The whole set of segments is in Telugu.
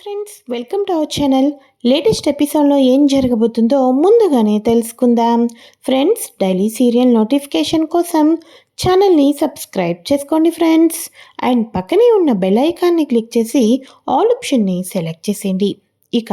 Friends welcome to our channel latest ఎపిసోడ్లో ఏం జరగబోతుందో ముందుగానే తెలుసుకుందాం. ఫ్రెండ్స్ డైలీ సీరియల్ నోటిఫికేషన్ కోసం ఛానల్ని సబ్స్క్రైబ్ చేసుకోండి ఫ్రెండ్స్ అండ్ పక్కనే ఉన్న బెల్ ఐకాన్ని క్లిక్ చేసి ఆల్ ఆప్షన్ని సెలెక్ట్ చేసేయండి. ఇక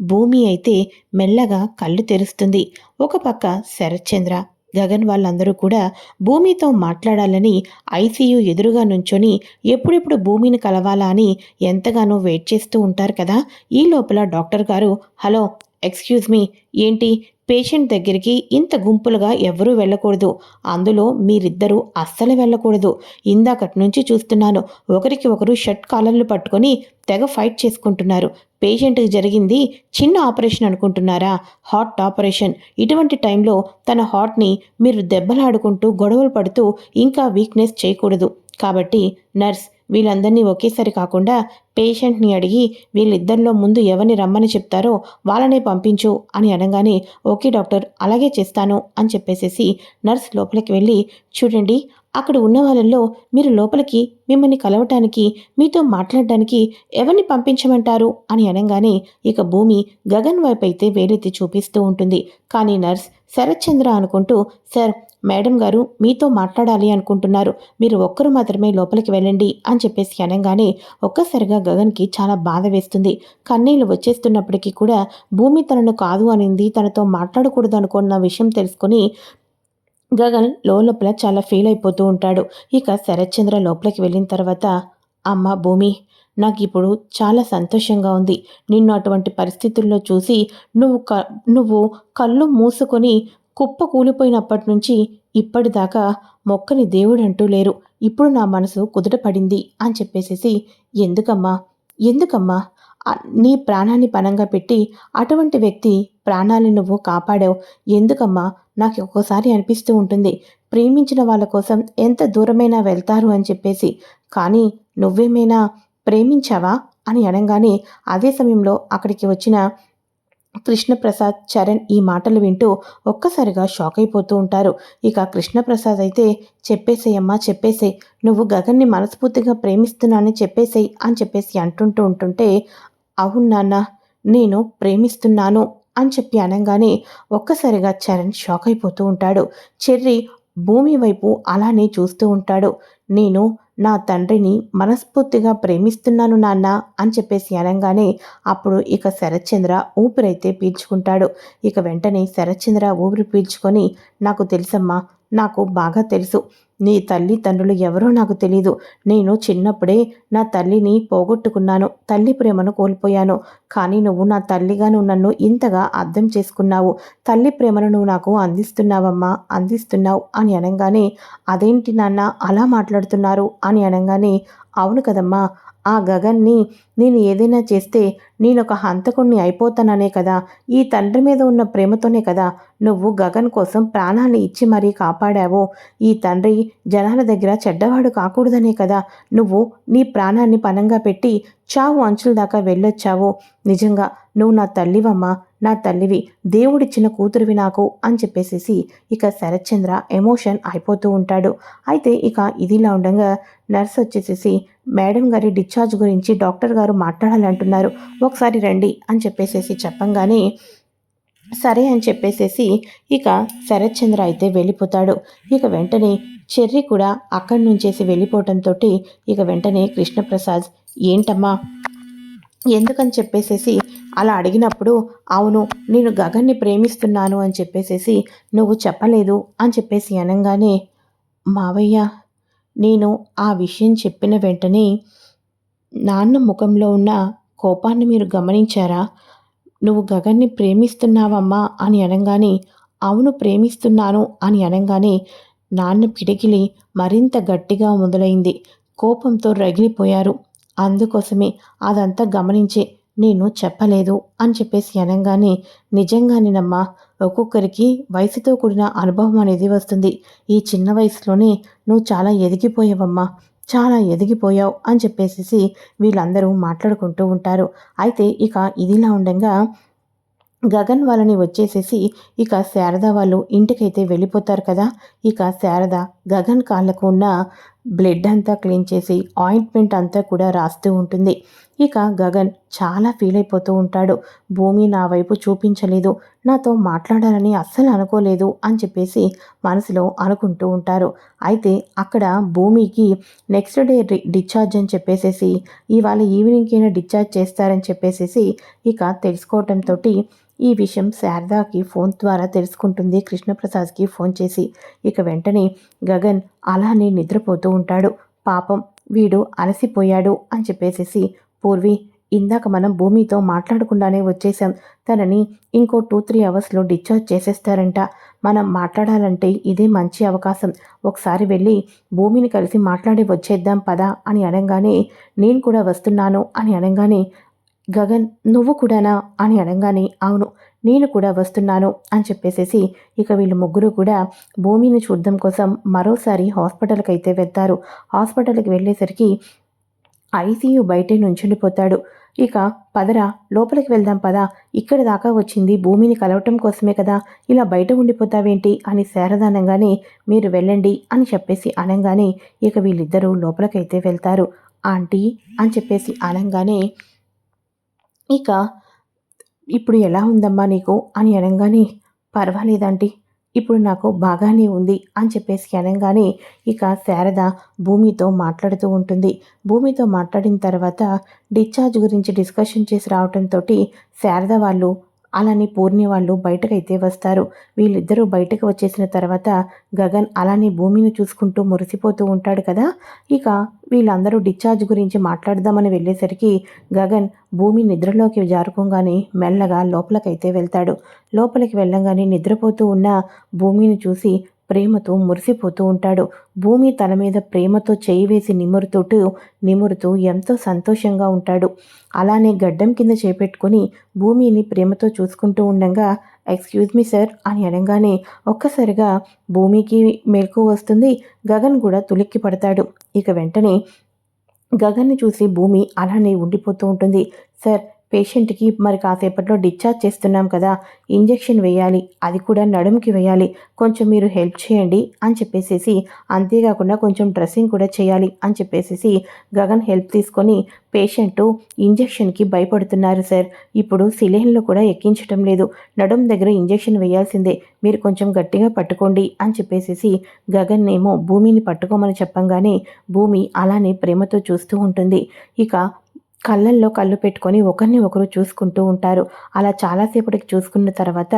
భూమి అయితే మెల్లగా కళ్ళు తెరుస్తుంది. ఒక పక్క శరత్చంద్ర గగన్ వాళ్ళందరూ కూడా భూమితో మాట్లాడాలని ఐసీయూ ఎదురుగా నుంచొని ఎప్పుడెప్పుడు భూమిని కలవాలా అని ఎంతగానో వెయిట్ చేస్తూ ఉంటారు కదా? ఈ లోపల డాక్టర్ గారు హలో ఎక్స్క్యూజ్ మీ ఏంటి? పేషెంట్ దగ్గరికి ఇంత గుంపులుగా ఎవరూ వెళ్ళకూడదు. అందులో మీరిద్దరూ అస్సలు వెళ్ళకూడదు. ఇందాకటి నుంచి చూస్తున్నాను. ఒకరికి ఒకరు షర్ట్ కాలర్లు పట్టుకొని తెగ ఫైట్ చేసుకుంటున్నారు. పేషెంట్కి జరిగింది చిన్న ఆపరేషన్ అనుకుంటున్నారా? Heart operation. ఇటువంటి టైంలో తన హార్ట్ని మీరు దెబ్బలాడుకుంటూ గొడవలు పడుతూ ఇంకా వీక్నెస్ చేయకూడదు. కాబట్టి నర్స్ వీళ్ళందరినీ ఒకేసారి కాకుండా పేషెంట్ని అడిగి వీళ్ళిద్దరిలో ముందు ఎవరిని రమ్మని చెప్తారో వాళ్ళనే పంపించు అని అనగానే ఓకే డాక్టర్ అలాగే చేస్తాను అని చెప్పేసేసి నర్స్ లోపలికి వెళ్ళి చూడండి అక్కడ ఉన్న వాళ్ళల్లో మీరు లోపలికి మిమ్మల్ని కలవటానికి మీతో మాట్లాడడానికి ఎవరిని పంపించమంటారు? అని అనగానే ఇక భూమి గగన్ వైపు అయితే వేలెత్తి చూపిస్తూ ఉంటుంది. కానీ నర్స్ శరత్చంద్ర అనుకుంటూ సార్ మేడం గారు మీతో మాట్లాడాలి అనుకుంటున్నారు. మీరు ఒక్కరు మాత్రమే లోపలికి వెళ్ళండి అని చెప్పేసి అనగానే ఒక్కసారిగా గగన్కి చాలా బాధ వేస్తుంది. కన్నీళ్ళు వచ్చేస్తున్నప్పటికీ కూడా భూమి తనను కాదు అనింది. తనతో మాట్లాడకూడదు అనుకున్న విషయం తెలుసుకొని గగన్ లోపల చాలా ఫీల్ అయిపోతూ ఉంటాడు. ఇక శరత్చంద్ర లోపలికి వెళ్ళిన తర్వాత అమ్మ భూమి నాకు ఇప్పుడు చాలా సంతోషంగా ఉంది. నిన్ను అటువంటి పరిస్థితుల్లో చూసి నువ్వు క నువ్వు కళ్ళు మూసుకొని కుప్ప కూలిపోయినప్పటి నుంచి ఇప్పటిదాకా మొక్కని దేవుడంటూ లేరు. ఇప్పుడు నా మనసు కుదుట పడింది అని చెప్పేసేసి ఎందుకమ్మా? ఎందుకమ్మా? నీ ప్రాణాన్ని పనంగా పెట్టి అటువంటి వ్యక్తి ప్రాణాలను నువ్వు కాపాడావు. ఎందుకమ్మా? నాకు ఒక్కోసారి అనిపిస్తూ ఉంటుంది. ప్రేమించిన వాళ్ళ కోసం ఎంత దూరమైనా వెళ్తారు అని చెప్పేసి. కానీ నువ్వేమైనా ప్రేమించావా? అని అనగానే అదే సమయంలో అక్కడికి వచ్చిన కృష్ణప్రసాద్ చరణ్ ఈ మాటలు వింటూ ఒక్కసారిగా షాక్ అయిపోతూ ఉంటారు. ఇక కృష్ణప్రసాద్ అయితే చెప్పేసేయమ్మా చెప్పేసే నువ్వు గగన్ని మనస్ఫూర్తిగా ప్రేమిస్తున్నానని చెప్పేసేయ్ అని చెప్పేసి అంటుంటూ ఉంటుంటే అవును నాన్న నేను ప్రేమిస్తున్నాను అని చెప్పి అనగానే ఒక్కసారిగా చరణ్ షాక్ అయిపోతూ ఉంటాడు. చెర్రి భూమి వైపు అలానే చూస్తూ ఉంటాడు. నేను నా తండ్రిని మనస్ఫూర్తిగా ప్రేమిస్తున్నాను నాన్న అని చెప్పేసి అనగానే అప్పుడు ఇక శరత్చంద్ర ఊపిరైతే పీల్చుకుంటాడు. ఇక వెంటనే శరత్చంద్ర ఊపిరి పీల్చుకొని నాకు తెలుసమ్మా నాకు బాగా తెలుసు. నీ తల్లి తండ్రులు ఎవరో నాకు తెలీదు. నేను చిన్నప్పుడే నా తల్లిని పోగొట్టుకున్నాను. తల్లి ప్రేమను కోల్పోయాను. కానీ నువ్వు నా తల్లిగాను నన్ను ఇంతగా అర్థం చేసుకున్నావు. తల్లి ప్రేమను నువ్వు నాకు అందిస్తున్నావమ్మా అందిస్తున్నావు అని అనగానే అదేంటి నాన్న అలా మాట్లాడుతున్నారు? అని అనగానే అవును కదమ్మా ఆ గగన్ని నేను ఏదైనా చేస్తే నేను ఒక హంతకుణ్ణి అయిపోతాననే కదా. ఈ తండ్రి మీద ఉన్న ప్రేమతోనే కదా నువ్వు గగన్ కోసం ప్రాణాన్ని ఇచ్చి మరీ కాపాడావు. ఈ తండ్రి జనాల దగ్గర చెడ్డవాడు కాకూడదనే కదా. నువ్వు నీ ప్రాణాన్ని పనంగా పెట్టి చావు అంచుల దాకా వెళ్ళొచ్చావు. నిజంగా నువ్వు నా తల్లివమ్మా నా తల్లివి దేవుడిచ్చిన కూతురువి నాకు అని చెప్పేసేసి ఇక శరత్చంద్ర ఎమోషన్ అయిపోతూ ఉంటాడు. అయితే ఇక ఇదిలా ఉండగా నర్స్ వచ్చేసేసి మేడం గారి డిశ్చార్జ్ గురించి డాక్టర్ గారు మాట్లాడాలంటున్నారు. ఒకసారి రండి అని చెప్పేసేసి చెప్పంగానే సరే అని చెప్పేసేసి ఇక శరత్చంద్ర అయితే వెళ్ళిపోతాడు. ఇక వెంటనే చెర్రి కూడా అక్కడి నుంచేసి వెళ్ళిపోవటంతో ఇక వెంటనే కృష్ణప్రసాద్ ఏంటమ్మా? ఎందుకని చెప్పేసేసి అలా అడిగినప్పుడు అవును నేను గగన్ని ప్రేమిస్తున్నాను అని చెప్పేసేసి నువ్వు చెప్పలేదు అని చెప్పేసి అనగానే మావయ్య నేను ఆ విషయం చెప్పిన వెంటనే నాన్న ముఖంలో ఉన్న కోపాన్ని మీరు గమనించారా? నువ్వు గగన్ని ప్రేమిస్తున్నావమ్మా అని అనగానే అవును ప్రేమిస్తున్నాను అని అనగానే నాన్న పిడికిలి మరింత గట్టిగా మొదలైంది. కోపంతో రగిలిపోయారు. అందుకోసమే అదంతా గమనించే నేను చెప్పలేదు అని చెప్పేసి అనగానే నిజంగానేనమ్మా ఒక్కొక్కరికి వయసుతో కూడిన అనుభవం అనేది వస్తుంది. ఈ చిన్న వయసులోనే నువ్వు చాలా ఎదిగిపోయావమ్మా చాలా ఎదిగిపోయావు అని చెప్పేసి వీళ్ళందరూ మాట్లాడుకుంటూ ఉంటారు. అయితే ఇక ఇదిలా ఉండగా గగన్ వాళ్ళని వచ్చేసేసి ఇక శారద వాళ్ళు ఇంటికైతే వెళ్ళిపోతారు కదా. ఇక శారద గగన్ కాళ్ళకు ఉన్న బ్లడ్ అంతా క్లీన్ చేసి ఆయింట్మెంట్ అంతా కూడా రాస్తూ ఉంటుంది. ఇక గగన్ చాలా ఫీల్ అయిపోతూ ఉంటాడు. భూమి నా వైపు చూపించలేదు. నాతో మాట్లాడాలని అస్సలు అనుకోలేదు అని చెప్పేసి మనసులో అనుకుంటూ ఉంటారు. అయితే అక్కడ భూమికి నెక్స్ట్ డే డిశ్చార్జ్ అని చెప్పేసేసి ఇవాళ ఈవినింగ్కైనా డిశ్చార్జ్ చేస్తారని చెప్పేసేసి ఇక తెలుసుకోవటంతో ఈ విషయం శారదాకి ఫోన్ ద్వారా తెలుసుకుంటుంది. కృష్ణప్రసాద్కి ఫోన్ చేసి ఇక వెంటనే గగన్ అలానే నిద్రపోతూ ఉంటాడు. పాపం వీడు అలసిపోయాడు అని చెప్పేసేసి పూర్వి ఇందాక మనం భూమితో మాట్లాడకుండానే వచ్చేసాం తనని ఇంకో టూ త్రీ అవర్స్లో డిశ్చార్జ్ చేసేస్తారంట. మనం మాట్లాడాలంటే ఇదే మంచి అవకాశం. ఒకసారి వెళ్ళి భూమిని కలిసి మాట్లాడి వచ్చేద్దాం పదా అని అనగానే నేను కూడా వస్తున్నాను అని అనగానే గగన్ నువ్వు కూడానా? అని అనగానే అవును నేను కూడా వస్తున్నాను అని చెప్పేసేసి ఇక వీళ్ళు ముగ్గురు కూడా భూమిని చూడడం కోసం మరోసారి హాస్పిటల్కి అయితే వెళ్తారు. హాస్పిటల్కి వెళ్ళేసరికి ఐసీయూ బయటే నుంచుండిపోతాడు. ఇక పదరా లోపలికి వెళ్దాం పదా. ఇక్కడ దాకా వచ్చింది భూమిని కలవటం కోసమే కదా. ఇలా బయట ఉండిపోతావేంటి? అని శారదానంగానే మీరు వెళ్ళండి అని చెప్పేసి అనగానే ఇక వీళ్ళిద్దరూ లోపలికైతే వెళ్తారు. ఆంటీ అని చెప్పేసి అనగానే ఇక ఇప్పుడు ఎలా ఉందమ్మా నీకు? అని అనగానే పర్వాలేదంటీ ఇప్పుడు నాకు బాగానే ఉంది అని చెప్పేసి అనగానే ఇక శారద భూమితో మాట్లాడుతూ ఉంటుంది. భూమితో మాట్లాడిన తర్వాత డిశ్చార్జ్ గురించి డిస్కషన్ చేసి రావడంతో శారద వాళ్ళు అలానే పూర్ణి వాళ్ళు బయటకైతే వస్తారు. వీళ్ళిద్దరూ బయటకు వచ్చేసిన తర్వాత గగన్ అలానే భూమిని చూసుకుంటూ మురిసిపోతూ ఉంటాడు కదా. ఇక వీళ్ళందరూ డిశ్చార్జ్ గురించి మాట్లాడదామని వెళ్ళేసరికి గగన్ భూమి నిద్రలోకి జారుకోగానే మెల్లగా లోపలికైతే వెళ్తాడు. లోపలికి వెళ్ళంగానే నిద్రపోతూ ఉన్న భూమిని చూసి ప్రేమతో మురిసిపోతూ ఉంటాడు. భూమి తల మీద ప్రేమతో చేయి వేసి నిమురుతుటూ నిమురుతూ ఎంతో సంతోషంగా ఉంటాడు. అలానే గడ్డం కింద చేపెట్టుకొని భూమిని ప్రేమతో చూసుకుంటూ ఉండగా ఎక్స్క్యూజ్ మీ సార్ అని అనగానే ఒక్కసారిగా భూమికి మెలకు వస్తుంది. గగన్ కూడా తులిక్కి పడతాడు. ఇక వెంటనే గగన్ని చూసి భూమి అలానే ఉండిపోతూ ఉంటుంది. సార్ పేషెంట్కి మరి కాసేపట్లో డిశ్చార్జ్ చేస్తున్నాం కదా ఇంజెక్షన్ వేయాలి అది కూడా నడుముకి వేయాలి కొంచెం మీరు హెల్ప్ చేయండి అని చెప్పేసేసి అంతేకాకుండా కొంచెం డ్రెస్సింగ్ కూడా చేయాలి అని చెప్పేసేసి గగన్ హెల్ప్ తీసుకొని పేషెంట్ ఇంజెక్షన్కి భయపడుతున్నారు సార్. ఇప్పుడు సిలేన్లో కూడా ఎక్కించడం లేదు. నడుం దగ్గర ఇంజెక్షన్ వేయాల్సిందే. మీరు కొంచెం గట్టిగా పట్టుకోండి అని చెప్పేసేసి గగన్ ఏమో భూమిని పట్టుకోమని చెప్పంగానే భూమి అలానే ప్రేమతో చూస్తూ ఉంటుంది. ఇక కళ్ళల్లో కళ్ళు పెట్టుకొని ఒకరిని ఒకరు చూసుకుంటూ ఉంటారు. అలా చాలాసేపటికి చూసుకున్న తర్వాత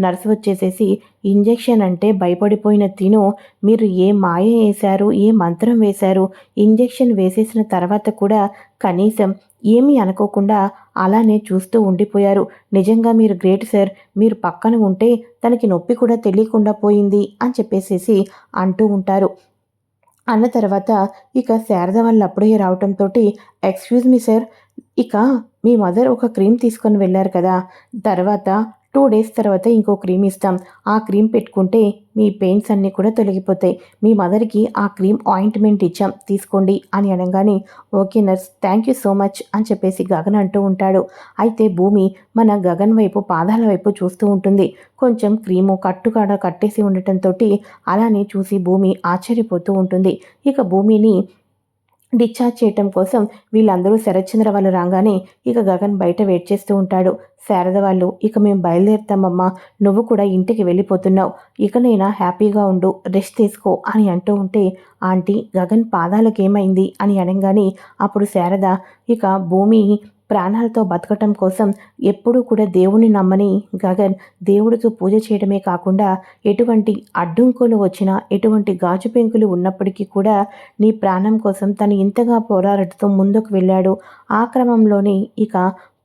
నర్సు వచ్చేసేసి ఇంజెక్షన్ అంటే భయపడిపోయిన తిను. మీరు ఏ మాయ వేశారు? ఏ మంత్రం వేశారు? ఇంజెక్షన్ వేసేసిన తర్వాత కూడా కనీసం ఏమీ అనుకోకుండా అలానే చూస్తూ ఉండిపోయారు. నిజంగా మీరు గ్రేట్ సార్. మీరు పక్కన ఉంటే తనకి నొప్పి కూడా తెలియకుండా పోయింది అని చెప్పేసేసి అంటూ ఉంటారు. అన్న తర్వాత ఇక శారద వాళ్ళు అప్పుడే రావటంతో ఎక్స్క్యూజ్ మీ సార్ ఇక మీ మదర్ ఒక క్రీమ్ తీసుకొని వెళ్ళారు కదా. తర్వాత టూ డేస్ తర్వాత ఇంకో క్రీమ్ ఇస్తాం. ఆ క్రీమ్ పెట్టుకుంటే మీ పెయిన్స్ అన్నీ కూడా తొలగిపోతాయి. మీ మదర్కి ఆ క్రీమ్ ఆయింట్మెంట్ ఇచ్చాం. తీసుకోండి అని అనగానే okay nurse thank you so much అని చెప్పేసి గగన్ అంటూ ఉంటాడు. అయితే భూమి మన గగన్ వైపు పాదాల వైపు చూస్తూ ఉంటుంది. కొంచెం క్రీము కట్టుకాడ కట్టేసి ఉండటంతో అలానే చూసి భూమి ఆశ్చర్యపోతూ ఉంటుంది. ఇక భూమిని డిశ్చార్జ్ చేయటం కోసం వీళ్ళందరూ శరత్చంద్ర వాళ్ళు రాగానే ఇక గగన్ బయట వెయిట్ చేస్తూ ఉంటాడు. శారద వాళ్ళు ఇక మేము బయలుదేరుతామమ్మా నువ్వు కూడా ఇంటికి వెళ్ళిపోతున్నావు. ఇకనైనా హ్యాపీగా ఉండు రెస్ట్ తీసుకో అని అంటూ ఉంటే ఆంటీ గగన్ పాదాలకేమైంది? అని అనగానే అప్పుడు శారద ఇక భూమి ప్రాణాలతో బతకటం కోసం ఎప్పుడూ కూడా దేవుణ్ణి నమ్మని గగన్ దేవుడికి పూజ చేయడమే కాకుండా ఎటువంటి అడ్డంకులు వచ్చినా ఎటువంటి గాజు పెంకులు ఉన్నప్పటికీ కూడా నీ ప్రాణం కోసం తను ఇంతగా పోరాడుతూ ముందుకు వెళ్ళాడు. ఆ క్రమంలోనే ఇక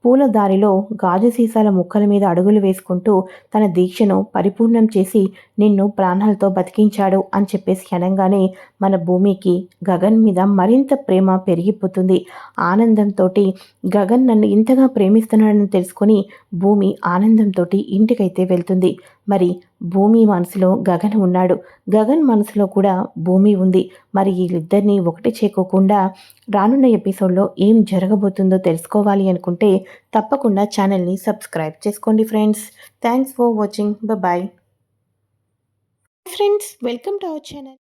పూల దారిలో గాజు సీసాల ముక్కల మీద అడుగులు వేసుకుంటూ తన దీక్షను పరిపూర్ణం చేసి నిన్ను ప్రాణాలతో బతికించాడు అని చెప్పేసి అనగానే మన భూమికి గగన్ మీద మరింత ప్రేమ పెరిగిపోతుంది. ఆనందంతో గగన్ నన్ను ఇంతగా ప్రేమిస్తున్నాడని తెలుసుకొని భూమి ఆనందంతో ఇంటికైతే వెళ్తుంది. మరి భూమి మనసులో గగన్ ఉన్నాడు. గగన్ మనసులో కూడా భూమి ఉంది. మరి వీళ్ళిద్దరినీ ఒకటి చేకోకుండా రానున్న ఎపిసోడ్లో ఏం జరగబోతుందో తెలుసుకోవాలి అనుకుంటే తప్పకుండా ఛానల్ని సబ్స్క్రైబ్ చేసుకోండి friends. Thanks for watching. Bye. Friends welcome to our channel.